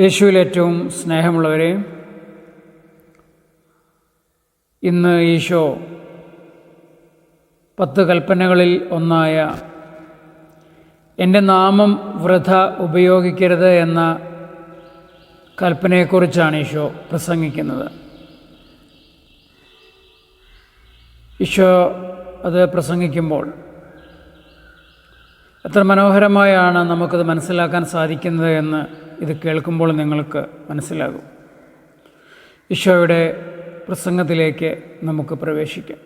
യേശുവിൽ ഏറ്റവും സ്നേഹമുള്ളവരെ ഇന്ന് ഈശോ പത്ത് കൽപ്പനകളിൽ ഒന്നായ എന്റെ നാമം വൃഥ ഉപയോഗിക്കരുത് എന്ന കൽപ്പനയെക്കുറിച്ചാണ് ഈശോ പ്രസംഗിക്കുന്നത്. ഈശോ അത് പ്രസംഗിക്കുമ്പോൾ എത്ര മനോഹരമായാണ് നമുക്കത് മനസ്സിലാക്കാൻ സാധിക്കുന്നത് എന്ന് ഇത് കേൾക്കുമ്പോൾ നിങ്ങൾക്ക് മനസ്സിലാകും. ഈശോയുടെ പ്രസംഗത്തിലേക്ക് നമുക്ക് പ്രവേശിക്കാം.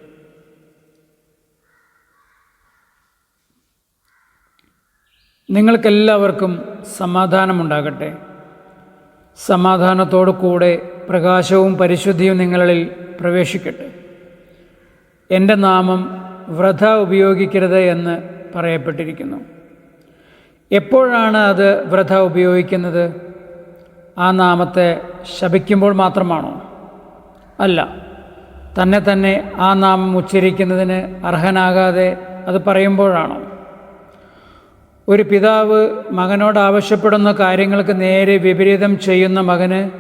നിങ്ങൾക്കെല്ലാവർക്കും സമാധാനമുണ്ടാകട്ടെ. സമാധാനത്തോടു കൂടെ പ്രകാശവും പരിശുദ്ധിയും നിങ്ങളിൽ പ്രവേശിക്കട്ടെ. എന്റെ നാമം വ്രത ഉപയോഗിക്കരുത് എന്ന് പറയപ്പെട്ടിരിക്കുന്നു. എപ്പോഴാണ് അത് വ്രത ഉപയോഗിക്കുന്നത്? ആ നാമത്തെ ശപിക്കുമ്പോൾ മാത്രമാണോ? അല്ല. തന്നെ തന്നെ ആ നാമം ഉച്ചരിക്കുന്നതിന് അർഹനാകാതെ അത് പറയുമ്പോഴാണോ? ഒരു പിതാവ് മകനോട് ആവശ്യപ്പെടുന്ന കാര്യങ്ങൾക്ക് നേരെ വിപരീതം ചെയ്യുന്ന മകന്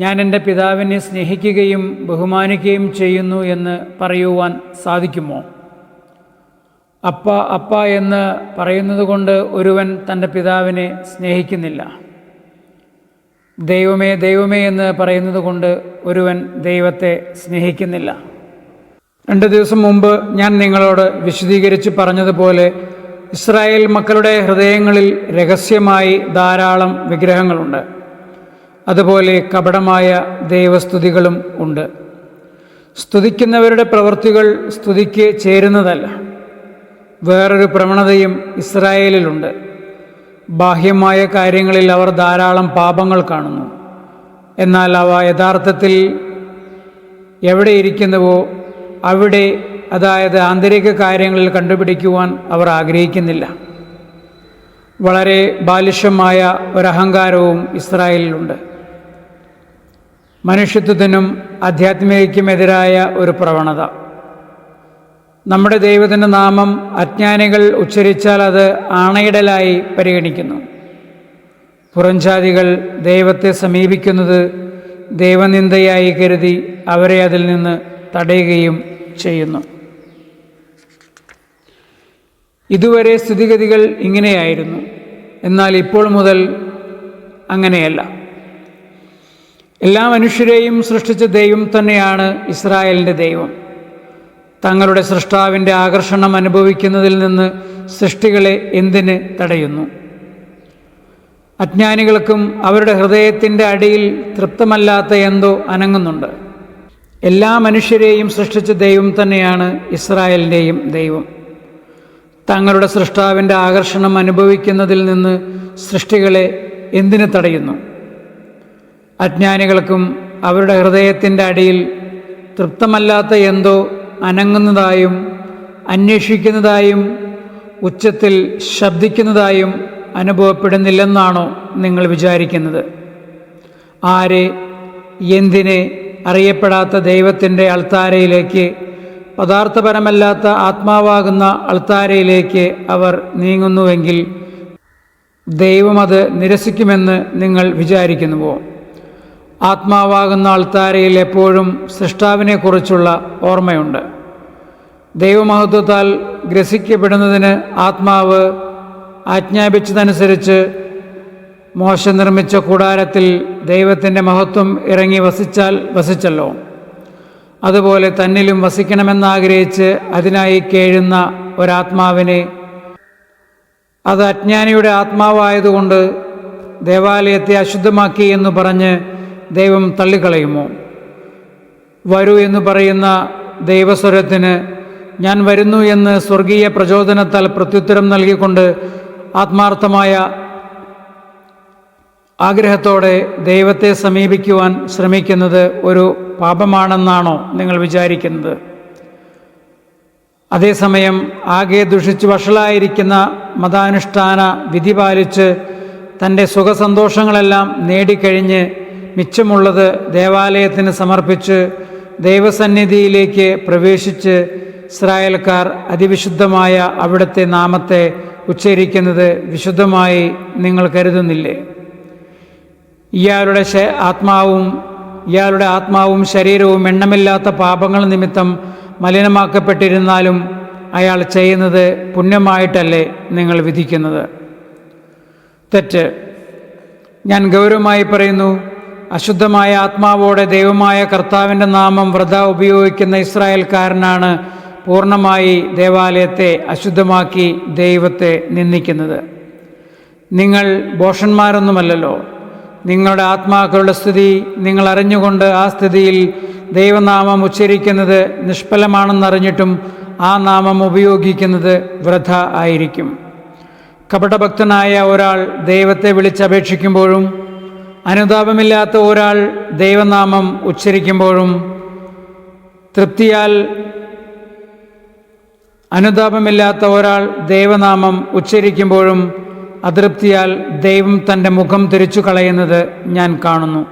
ഞാൻ എന്റെ പിതാവിനെ സ്നേഹിക്കുകയും ബഹുമാനിക്കുകയും ചെയ്യുന്നു എന്ന് പറയുവാൻ സാധിക്കുമോ? അപ്പ അപ്പ എന്ന് പറയുന്നത് കൊണ്ട് ഒരുവൻ തന്റെ പിതാവിനെ സ്നേഹിക്കുന്നില്ല. ദൈവമേ ദൈവമേ എന്ന് പറയുന്നത് കൊണ്ട് ഒരുവൻ ദൈവത്തെ സ്നേഹിക്കുന്നില്ല. രണ്ട് ദിവസം മുമ്പ് ഞാൻ നിങ്ങളോട് വിശദീകരിച്ച് പറഞ്ഞതുപോലെ ഇസ്രായേൽ മക്കളുടെ ഹൃദയങ്ങളിൽ രഹസ്യമായി ധാരാളം വിഗ്രഹങ്ങളുണ്ട്. അതുപോലെ കപടമായ ദൈവസ്തുതികളും ഉണ്ട്. സ്തുതിക്കുന്നവരുടെ പ്രവൃത്തികൾ സ്തുതിക്ക് ചേരുന്നതല്ല. വേറൊരു പ്രവണതയും ഇസ്രായേലിലുണ്ട്. ബാഹ്യമായ കാര്യങ്ങളിൽ അവർ ധാരാളം പാപങ്ങൾ കാണുന്നു. എന്നാൽ അവ യഥാർത്ഥത്തിൽ എവിടെ ഇരിക്കുന്നുവോ അവിടെ അതായത് ആന്തരിക കാര്യങ്ങളിൽ കണ്ടുപിടിക്കുവാൻ അവർ ആഗ്രഹിക്കുന്നില്ല. വളരെ ബാലിഷ്യമായ ഒരഹങ്കാരവും ഇസ്രായേലിലുണ്ട്. മനുഷ്യത്വത്തിനും ആധ്യാത്മികയ്ക്കുമെതിരായ ഒരു പ്രവണത. നമ്മുടെ ദൈവത്തിന്റെ നാമം അജ്ഞാനികൾ ഉച്ചരിച്ചാൽ അത് ആണയിടലായി പരിഗണിക്കുന്നു. പുറംജാതികൾ ദൈവത്തെ സമീപിക്കുന്നത് ദൈവനിന്ദയായി കരുതി അവരെ അതിൽ നിന്ന് തടയുകയും ചെയ്യുന്നു. ഇതുവരെ സ്ഥിതിഗതികൾ ഇങ്ങനെയായിരുന്നു. എന്നാൽ ഇപ്പോൾ മുതൽ അങ്ങനെയല്ല. എല്ലാ മനുഷ്യരെയും സൃഷ്ടിച്ച ദൈവം തന്നെയാണ് ഇസ്രായേലിന്റെ ദൈവം. തങ്ങളുടെ സൃഷ്ടാവിന്റെ ആകർഷണം അനുഭവിക്കുന്നതിൽ നിന്ന് സൃഷ്ടികളെ എന്തിന് തടയുന്നു? അജ്ഞാനികൾക്കും അവരുടെ ഹൃദയത്തിന്റെ അടിയിൽ തൃപ്തമല്ലാത്ത എന്തോ അനങ്ങുന്നുണ്ട്. എല്ലാ മനുഷ്യരെയും സൃഷ്ടിച്ച ദൈവം തന്നെയാണ് ഇസ്രായേലിന്റെയും ദൈവം. തങ്ങളുടെ സൃഷ്ടാവിന്റെ ആകർഷണം അനുഭവിക്കുന്നതിൽ നിന്ന് സൃഷ്ടികളെ എന്തിനു തടയുന്നു? അജ്ഞാനികൾക്കും അവരുടെ ഹൃദയത്തിന്റെ അടിയിൽ തൃപ്തമല്ലാത്ത എന്തോ അനങ്ങുന്നതായും അന്വേഷിക്കുന്നതായും ഉച്ചത്തിൽ ശബ്ദിക്കുന്നതായും അനുഭവപ്പെടുന്നില്ലെന്നാണോ നിങ്ങൾ വിചാരിക്കുന്നത്? ആരെ എന്തിനെ അറിയപ്പെടാത്ത ദൈവത്തിന്റെ അൾത്താരയിലേക്ക് പദാർത്ഥപരമല്ലാത്ത ആത്മാവാകുന്ന അൾത്താരയിലേക്ക് അവർ നീങ്ങുന്നുവെങ്കിൽ ദൈവം അത് നിരസിക്കുമെന്ന് നിങ്ങൾ വിചാരിക്കുന്നുവോ? ആത്മാവാകുന്ന അൾത്താരയിൽ എപ്പോഴും സൃഷ്ടാവിനെക്കുറിച്ചുള്ള ഓർമ്മയുണ്ട്. ദൈവമഹത്വത്താൽ ഗ്രസിക്കപ്പെടുന്നതിന് ആത്മാവ് ആജ്ഞാപിച്ചതനുസരിച്ച് മോശ നിർമ്മിച്ച കൂടാരത്തിൽ ദൈവത്തിന്റെ മഹത്വം ഇറങ്ങി വസിച്ചാൽ വസിച്ചല്ലോ. അതുപോലെ തന്നിലും വസിക്കണമെന്നാഗ്രഹിച്ച് അതിനായി കേഴുന്ന ഒരാത്മാവിനെ അത് അജ്ഞാനിയുടെ ആത്മാവായതുകൊണ്ട് ദേവാലയത്തെ അശുദ്ധമാക്കി എന്ന് പറഞ്ഞ് ദൈവം തള്ളിക്കളയുമോ? വരൂ എന്ന് പറയുന്ന ദൈവസ്വരത്തിന് ഞാൻ വരുന്നു എന്ന് സ്വർഗീയ പ്രചോദനത്താൽ പ്രത്യുത്തരം നൽകിക്കൊണ്ട് ആത്മാർത്ഥമായ ആഗ്രഹത്തോടെ ദൈവത്തെ സമീപിക്കുവാൻ ശ്രമിക്കുന്നത് ഒരു പാപമാണെന്നാണോ നിങ്ങൾ വിചാരിക്കുന്നത്? അതേസമയം ആകെ ദുഷിച്ച് വഷളായിരിക്കുന്ന മതാനുഷ്ഠാന വിധി പാലിച്ച് തന്റെ സുഖസന്തോഷങ്ങളെല്ലാം നേടിക്കഴിഞ്ഞ് മിച്ചമുള്ളത് ദേവാലയത്തിന് സമർപ്പിച്ച് ദൈവസന്നിധിയിലേക്ക് പ്രവേശിച്ച് ഇസ്രായേൽക്കാർ അതിവിശുദ്ധമായ അവിടുത്തെ നാമത്തെ ഉച്ചരിക്കുന്നത് വിശുദ്ധമായി നിങ്ങൾ കരുതുന്നില്ലേ? ഇയാളുടെ ആത്മാവും ഇയാളുടെ ആത്മാവും ശരീരവും എണ്ണമില്ലാത്ത പാപങ്ങൾ നിമിത്തം മലിനമാക്കപ്പെട്ടിരുന്നാലും അയാൾ ചെയ്യുന്നത് പുണ്യമായിട്ടല്ലേ നിങ്ങൾ വിധിക്കുന്നത്? തെറ്റ്. ഞാൻ ഗൗരവമായി പറയുന്നു അശുദ്ധമായ ആത്മാവോടെ ദൈവമായ കർത്താവിന്റെ നാമം വ്രത ഉപയോഗിക്കുന്ന ഇസ്രായേൽക്കാരനാണ് പൂർണമായി ദേവാലയത്തെ അശുദ്ധമാക്കി ദൈവത്തെ നിന്ദിക്കുന്നത്. നിങ്ങൾ ബോഷന്മാരൊന്നുമല്ലല്ലോ നിങ്ങളുടെ ആത്മാക്കളുടെ സ്ഥിതി നിങ്ങൾ അറിഞ്ഞുകൊണ്ട് ആ സ്ഥിതിയിൽ ദൈവനാമം ഉച്ചരിക്കുന്നത് നിഷ്ഫലമാണെന്നറിഞ്ഞിട്ടും ആ നാമം ഉപയോഗിക്കുന്നത് വ്രത ആയിരിക്കും. കപടഭക്തനായ ഒരാൾ ദൈവത്തെ വിളിച്ചപേക്ഷിക്കുമ്പോഴും അനുതാപമില്ലാത്ത ഒരാൾ ദൈവനാമം ഉച്ചരിക്കുമ്പോഴും തൃപ്തിയാൽ അനുതാപമില്ലാത്ത ഒരാൾ ദൈവനാമം ഉച്ചരിക്കുമ്പോഴും അതൃപ്തിയാൽ ദൈവം തന്റെ മുഖം തിരിച്ചു കളയുന്നത് ഞാൻ കാണുന്നു.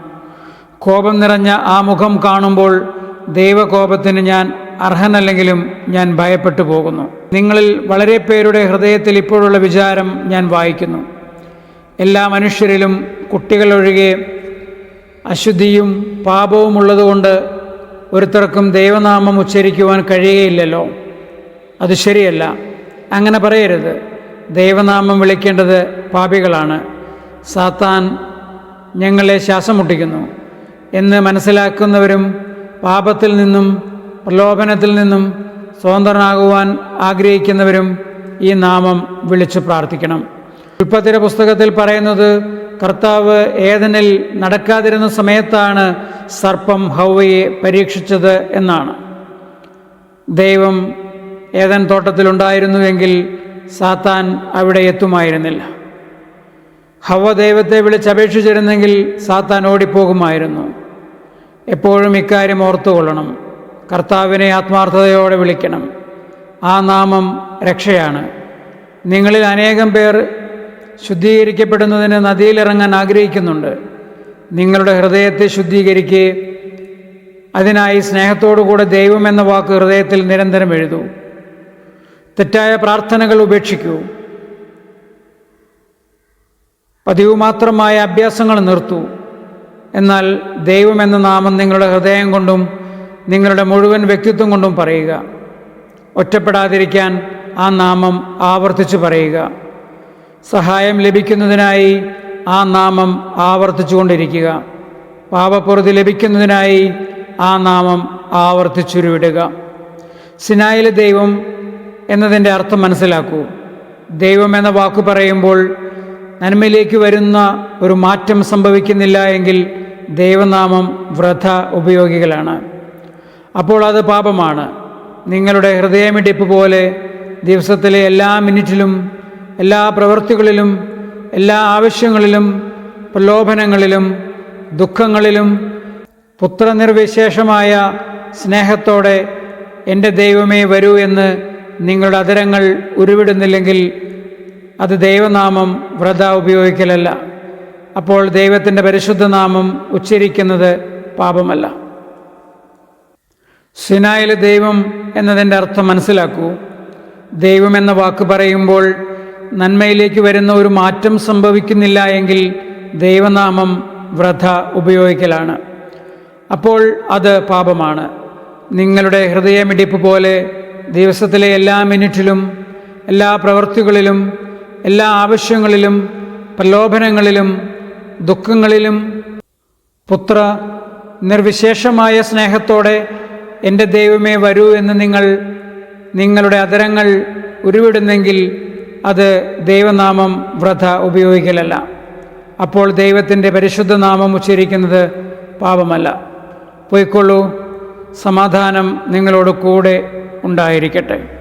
കോപം നിറഞ്ഞ ആ മുഖം കാണുമ്പോൾ ദൈവകോപത്തിന് ഞാൻ അർഹനല്ലെങ്കിലും ഞാൻ ഭയപ്പെട്ടു പോകുന്നു. നിങ്ങളിൽ വളരെ പേരുടെ ഹൃദയത്തിൽ ഇപ്പോഴുള്ള വിചാരം ഞാൻ വായിക്കുന്നു. എല്ലാ മനുഷ്യരിലും കുട്ടികളൊഴികെ അശുദ്ധിയും പാപവും ഉള്ളതുകൊണ്ട് ഒരുത്തർക്കും ദൈവനാമം ഉച്ചരിക്കുവാൻ കഴിയുകയില്ലല്ലോ. അത് ശരിയല്ല. അങ്ങനെ പറയരുത്. ദൈവനാമം വിളിക്കേണ്ടത് പാപികളാണ്. സാത്താൻ ഞങ്ങളെ ശ്വാസം മുട്ടിക്കുന്നു. എന്ന് മനസ്സിലാക്കുന്നവരും പാപത്തിൽ നിന്നും പ്രലോഭനത്തിൽ നിന്നും സ്വതന്ത്രനാകുവാൻ ആഗ്രഹിക്കുന്നവരും ഈ നാമം വിളിച്ചു പ്രാർത്ഥിക്കണം. ഉൽപ്പത്തിര പുസ്തകത്തിൽ പറയുന്നത് കർത്താവ് ഏതനിൽ നടക്കാതിരുന്ന സമയത്താണ് സർപ്പം ഹൗവയെ പരീക്ഷിച്ചത് എന്നാണ്. ദൈവം ഏതൻ തോട്ടത്തിലുണ്ടായിരുന്നുവെങ്കിൽ സാത്താൻ അവിടെ എത്തുമായിരുന്നില്ല. ഹവ ദൈവത്തെ വിളിച്ചപേക്ഷിച്ചിരുന്നെങ്കിൽ സാത്താൻ ഓടിപ്പോകുമായിരുന്നു. എപ്പോഴും ഇക്കാര്യം ഓർത്തുകൊള്ളണം. കർത്താവിനെ ആത്മാർത്ഥതയോടെ വിളിക്കണം. ആ നാമം രക്ഷയാണ്. നിങ്ങളിൽ അനേകം പേർ ശുദ്ധീകരിക്കപ്പെടുന്നതിന് നദിയിലിറങ്ങാൻ ആഗ്രഹിക്കുന്നുണ്ട്. നിങ്ങളുടെ ഹൃദയത്തെ ശുദ്ധീകരിക്കുക അതിനായി സ്നേഹത്തോടുകൂടെ ദൈവം എന്ന വാക്ക് ഹൃദയത്തിൽ നിരന്തരം എഴുതൂ. തെറ്റായ പ്രാർത്ഥനകൾ ഉപേക്ഷിക്കൂ. പതിവ് മാത്രമായ അഭ്യാസങ്ങൾ നിർത്തൂ. എന്നാൽ ദൈവം എന്ന നാമം നിങ്ങളുടെ ഹൃദയം കൊണ്ടും നിങ്ങളുടെ മുഴുവൻ വ്യക്തിത്വം കൊണ്ടും പറയുക. ഒറ്റപ്പെടാതിരിക്കാൻ ആ നാമം ആവർത്തിച്ച് പറയുക. സഹായം ലഭിക്കുന്നതിനായി ആ നാമം ആവർത്തിച്ചുകൊണ്ടിരിക്കുക. പാപപ്പുറത്ത് ലഭിക്കുന്നതിനായി ആ നാമം ആവർത്തിച്ചുരുവിടുക. സിനായിലെ ദൈവം എന്നതിന്റെ അർത്ഥം മനസ്സിലാക്കൂ. ദൈവം എന്ന വാക്ക് പറയുമ്പോൾ നന്മയിലേക്ക് വരുന്ന ഒരു മാറ്റം സംഭവിക്കുന്നില്ല എങ്കിൽ ദൈവനാമം വ്രത ഉപയോഗികളാണ് അപ്പോൾ അത് പാപമാണ്. നിങ്ങളുടെ ഹൃദയമിടിപ്പ് പോലെ ദിവസത്തിലെ എല്ലാ മിനിറ്റിലും എല്ലാ പ്രവൃത്തികളിലും എല്ലാ ആവശ്യങ്ങളിലും പ്രലോഭനങ്ങളിലും ദുഃഖങ്ങളിലും പുത്രനിർവിശേഷമായ സ്നേഹത്തോടെ എന്റെ ദൈവമേ വരൂ എന്ന് നിങ്ങളുടെ അതരങ്ങൾ ഉരുവിടുന്നില്ലെങ്കിൽ അത് ദൈവനാമം വ്രത ഉപയോഗിക്കലല്ല. അപ്പോൾ ദൈവത്തിന്റെ പരിശുദ്ധനാമം ഉച്ചരിക്കുന്നത് പാപമല്ല. സിനായിലെ ദൈവം എന്നതിന്റെ അർത്ഥം മനസ്സിലാക്കൂ. ദൈവം എന്ന വാക്ക് പറയുമ്പോൾ നന്മയിലേക്ക് വരുന്ന ഒരു മാറ്റം സംഭവിക്കുന്നില്ല എങ്കിൽ ദൈവനാമം വ്രത ഉപയോഗിക്കലാണ്. അപ്പോൾ അത് പാപമാണ്. നിങ്ങളുടെ ഹൃദയമിടിപ്പ് പോലെ ദിവസത്തിലെ എല്ലാ മിനിറ്റിലും എല്ലാ പ്രവൃത്തികളിലും എല്ലാ ആവശ്യങ്ങളിലും പ്രലോഭനങ്ങളിലും ദുഃഖങ്ങളിലും പുത്ര നിർവിശേഷമായ സ്നേഹത്തോടെ എന്റെ ദൈവമേ വരൂ എന്ന് നിങ്ങൾ നിങ്ങളുടെ അതരങ്ങൾ ഉരുവിടുന്നെങ്കിൽ അത് ദൈവനാമം വ്രത ഉപയോഗിക്കലല്ല. അപ്പോൾ ദൈവത്തിന്റെ പരിശുദ്ധ നാമം ഉച്ചരിക്കുന്നത് പാപമല്ല. പോയിക്കൊള്ളൂ. സമാധാനം നിങ്ങളോട് കൂടെ ഉണ്ടായിരിക്കട്ടെ.